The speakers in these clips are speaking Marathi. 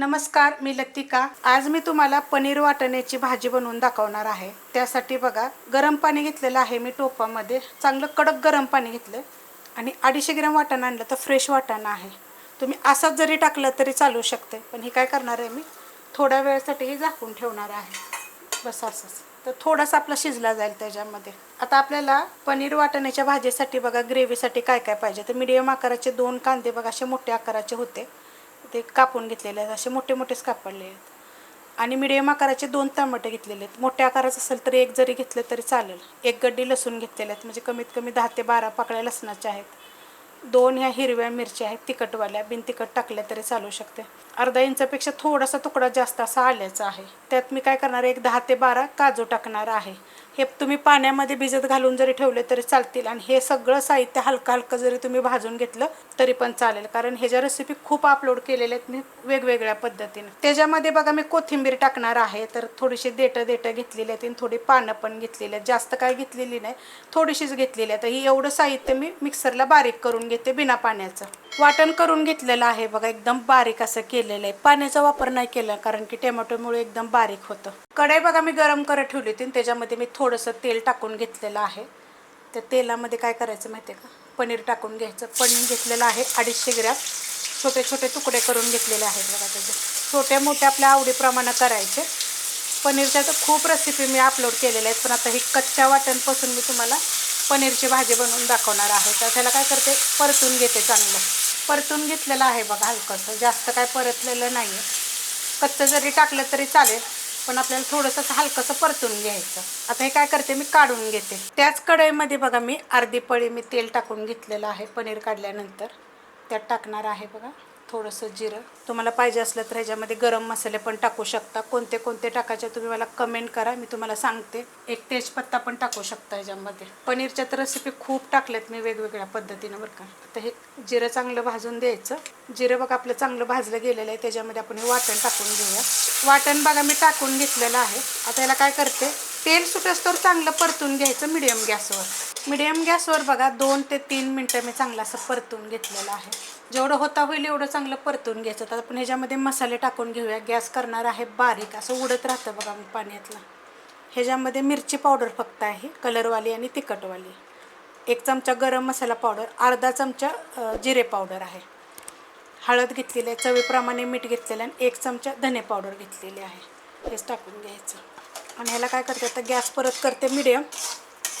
नमस्कार मी लतिका. आज मी तुम्हाला पनीर वाटण्याची भाजी बनवून दाखवणार आहे. त्यासाठी बघा गरम पाणी घेतलेलं आहे मी टोपामध्ये. चांगलं कडक गरम पाणी घेतलं आणि अडीचशे ग्रॅम वाटाणा आणलं तर फ्रेश वाटाणा आहे. तुम्ही असंच जरी टाकलं तरी चालू शकते. पण हे काय करणार आहे मी? थोड्या वेळासाठी हे झाकून ठेवणार आहे. बस असंच तर थोडासा आपला शिजला जाईल त्याच्यामध्ये. आता आपल्याला पनीर वाटण्याच्या भाजीसाठी बघा ग्रेव्हीसाठी काय काय पाहिजे? तर मिडियम आकाराचे दोन कांदे बघा असे मोठ्या आकाराचे होते. ते कापून घेतलेले आहेत. असे मोठे मोठेच कापडले आहेत. आणि मिडियम आकाराचे दोन टमाटे घेतलेले आहेत. मोठ्या आकाराचं असेल तर एक जरी घेतलं तरी चालेल. एक गड्डी लसूण घेतलेले आहेत. म्हणजे कमीत कमी दहा ते बारा पाकळ्या लसणाच्या आहेत. दोन ह्या हिरव्या मिरच्या आहेत तिखटवाल्या बिन तिखट टाकल्या तरी चालू शकते. अर्धा इंचापेक्षा थोडासा तुकडा जास्त असा आल्याचा आहे. त्यात मी काय करणार आहे एक दहा ते बारा काजू टाकणार आहे. हे तुम्ही पाण्यामध्ये भिजत घालून जरी ठेवले तरी चालतील आणि हे सगळं साहित्य हलकं हलकं जरी तुम्ही भाजून घेतलं तरी पण चालेल. कारण ह्याच्या रेसिपी खूप अपलोड केलेल्या आहेत मी वेगवेगळ्या पद्धतीने. त्याच्यामध्ये बघा मी कोथिंबीर टाकणार आहे तर थोडीशी देठं देटं घेतलेली आहेत आणि थोडी पानं पण घेतलेली आहेत. जास्त काय घेतलेली नाही थोडीशीच घेतलेली आहे तर ही एवढं साहित्य मी मिक्सरला बारीक करून घेते बिना पाण्याचं. वाटण करून घेतलेलं आहे बघा एकदम बारीक असं केलेलं आहे. पाण्याचा वापर नाही केला कारण की टोमॅटोमुळे एकदम बारीक होतं. कढई बघा मी गरम करत ठेवली होती आणि त्याच्यामध्ये मी थोडंसं तेल टाकून घेतलेलं आहे. त्या तेलामध्ये काय करायचं माहिती आहे का? पनीर टाकून घ्यायचं. पनीर घेतलेलं आहे अडीचशे ग्रॅम. छोटे छोटे तुकडे करून घेतलेले आहेत बघा त्याचे. छोटे मोठ्या आपल्या आवडीप्रमाणे करायचे. पनीरच्या तर खूप रेसिपी मी अपलोड केलेल्या आहेत पण आता ही कच्च्या वाटणपासून मी तुम्हाला पनीरची भाजी बनवून दाखवणार आहे. तर त्याला काय करते? परतून घेते चांगलं. परतून घेतलेलं आहे बघा हलकंसं. जास्त काय परतलेलं नाही आहे कच्चं जरी टाकलं तरी चालेल पण आपल्याला थोडंसं हलकंसं परतून घ्यायचं. आता हे काय करते? मी काढून घेते. त्याच कढईमध्ये बघा मी अर्धी पळी मी तेल टाकून घेतलेलं आहे पनीर काढल्यानंतर. त्यात टाकणार आहे बघा. थोडंसं जिरं. तुम्हाला पाहिजे असलं तर ह्याच्यामध्ये गरम मसाले पण टाकू शकता. कोणते कोणते टाकायचे तुम्ही मला कमेंट करा. मी तुम्हाला सांगते. एक तेजपत्ता पण टाकू शकता ह्याच्यामध्ये. पनीरच्या तर रेसिपी खूप टाकल्यात मी वेगवेगळ्या पद्धतीनं बरं का. आता हे जिरं चांगलं भाजून द्यायचं. जिरं बघा आपलं चांगलं भाजलं गेलेलं आहे. त्याच्यामध्ये आपण हे वाटण टाकून घेऊया. वाटण बघा मी टाकून घेतलेलं आहे. आता याला काय करते? तेल सुटस तर चांगलं परतून घ्यायचं. मिडियम गॅसवर. मिडियम गॅसवर बघा दोन ते तीन मिनटं मी चांगलं असं परतून घेतलेलं आहे. जेवढं होता होईल एवढं चांगलं परतून घ्यायचं. तर आपण ह्याच्यामध्ये मसाले टाकून घेऊया. गॅस करणार आहे बारीक. असं उडत राहतं बघा मी पाण्यातलं. ह्याच्यामध्ये मिरची पावडर फक्त आहे कलरवाली आणि तिखटवाली. एक चमचा गरम मसाला पावडर अर्धा चमचा जिरे पावडर आहे. हळद घेतलेली आहे चवीप्रमाणे मीठ घेतलेलं आहे आणि एक चमचा धने पावडर घेतलेली आहे. हेच टाकून घ्यायचं. आणि ह्याला काय करते आता गॅस परत करते मिडियम.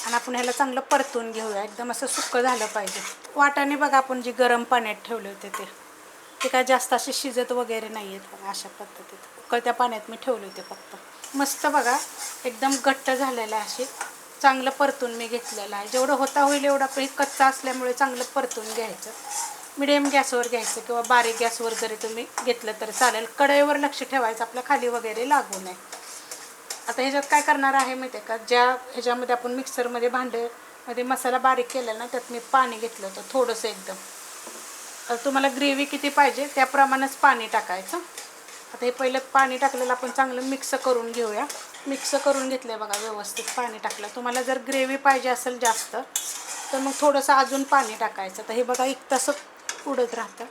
आणि आपण ह्याला चांगलं परतून घेऊया. एकदम असं सुक्कं झालं पाहिजे. वाटाणे बघा आपण जे गरम पाण्यात ठेवले होते ते. ते काय जास्त असे शिजत वगैरे नाही आहेत बघा अशा पद्धतीत. उकळत्या पाण्यात मी ठेवले होते फक्त. मस्त बघा एकदम घट्ट झालेलं आहे असे चांगलं परतून मी घेतलेलं आहे. जेवढं होता होईल एवढं पण कच्चा असल्यामुळे चांगलं परतून घ्यायचं. मिडियम गॅसवर घ्यायचं किंवा बारीक गॅसवर जरी तुम्ही घेतलं तर चालेल. कढईवर लक्ष ठेवायचं आपल्या खाली वगैरे लागू नये. आता ह्याच्यात काय करणार आहे माहिती आहे का? ज्या ह्याच्यामध्ये आपण मिक्सरमध्ये भांड्यामध्ये मसाला बारीक केलेला ना त्यात मी पाणी घेतलं होतं थोडंसं एकदम. तुम्हाला ग्रेव्ही किती पाहिजे त्याप्रमाणेच पाणी टाकायचं. आता हे पहिलं पाणी टाकलेलं आपण चांगलं मिक्स करून घेऊया. मिक्स करून घेतलं बघा व्यवस्थित पाणी टाकलं. तुम्हाला जर ग्रेव्ही पाहिजे असेल जास्त तर मग थोडंसं अजून पाणी टाकायचं. तर हे बघा एक तसं उडत राहतं.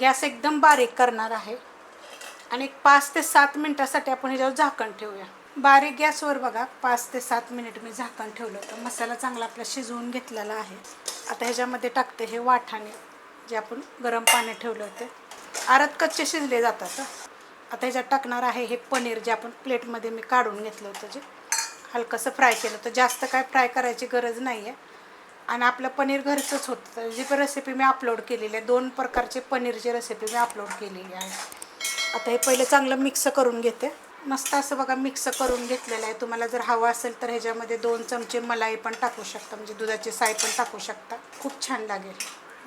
गॅस एकदम बारीक करणार आहे. आणि एक पाच ते सात मिनटासाठी आपण ह्याच्यावर झाकण ठेवूया. बारीक गॅसवर बघा पाच ते सात मिनिट मी झाकण ठेवलं होतं. मसाला चांगला आपला शिजवून घेतलेला आहे. आता ह्याच्यामध्ये टाकते हे वाठाणे जे आपण गरम पाण्यात ठेवले होते. आरत कच्चे शिजले जातात आता ह्याच्यात टाकणार आहे हे पनीर जे आपण प्लेटमध्ये मी काढून घेतलं होतं जे. हलकंसं फ्राय केलं होतं. जास्त काय फ्राय करायची गरज नाही आहे आणि आपलं पनीर घरचंच होतं. जी पण रेसिपी मी अपलोड केलेली आहे दोन प्रकारचे पनीरची रेसिपी मी अपलोड केलेली आहे. आता हे पहिले चांगलं मिक्स करून घेते. मस्त असं बघा मिक्स करून घेतलेलं आहे. तुम्हाला जर हवं असेल तर ह्याच्यामध्ये दोन चमचे मलाई पण टाकू शकता. म्हणजे दुधाची साय पण टाकू शकता. खूप छान लागेल.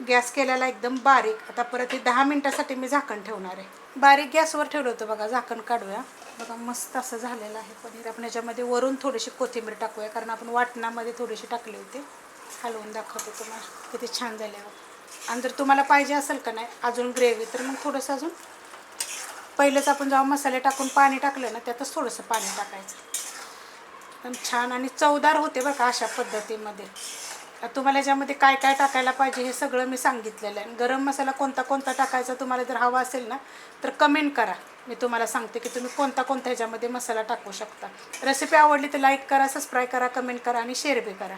गॅस केलेला एकदम बारीक. आता परत हे दहा मिनटासाठी मी झाकण ठेवणार आहे. बारीक गॅसवर ठेवलं होतं बघा. झाकण काढूया. बघा मस्त असं झालेलं आहे. पनीर आपण ह्याच्यामध्ये वरून थोडीशी कोथिंबीर टाकूया. कारण आपण वाटणामध्ये थोडीशी टाकली होती. हलवून दाखवते तुम्हाला. किती छान झाल्यावर. आणि जर तुम्हाला पाहिजे असेल का नाही अजून ग्रेव्ही तर मग थोडंसं अजून पहिलंच आपण जेव्हा मसाले टाकून पाणी टाकलं ना त्यातच थोडंसं पाणी टाकायचं. पण छान आणि चवदार होते बरं का अशा पद्धतीमध्ये. तुम्हाला याच्यामध्ये काय काय टाकायला पाहिजे हे सगळं मी सांगितलेलं आहे. गरम मसाला कोणता कोणता टाकायचा तुम्हाला जर हवा असेल ना तर कमेंट करा. मी तुम्हाला सांगते की तुम्ही कोणता कोणता ह्याच्यामध्ये मसाला टाकू शकता. रेसिपी आवडली तर लाईक करा सबस्क्राईब करा कमेंट करा आणि शेअर बी करा.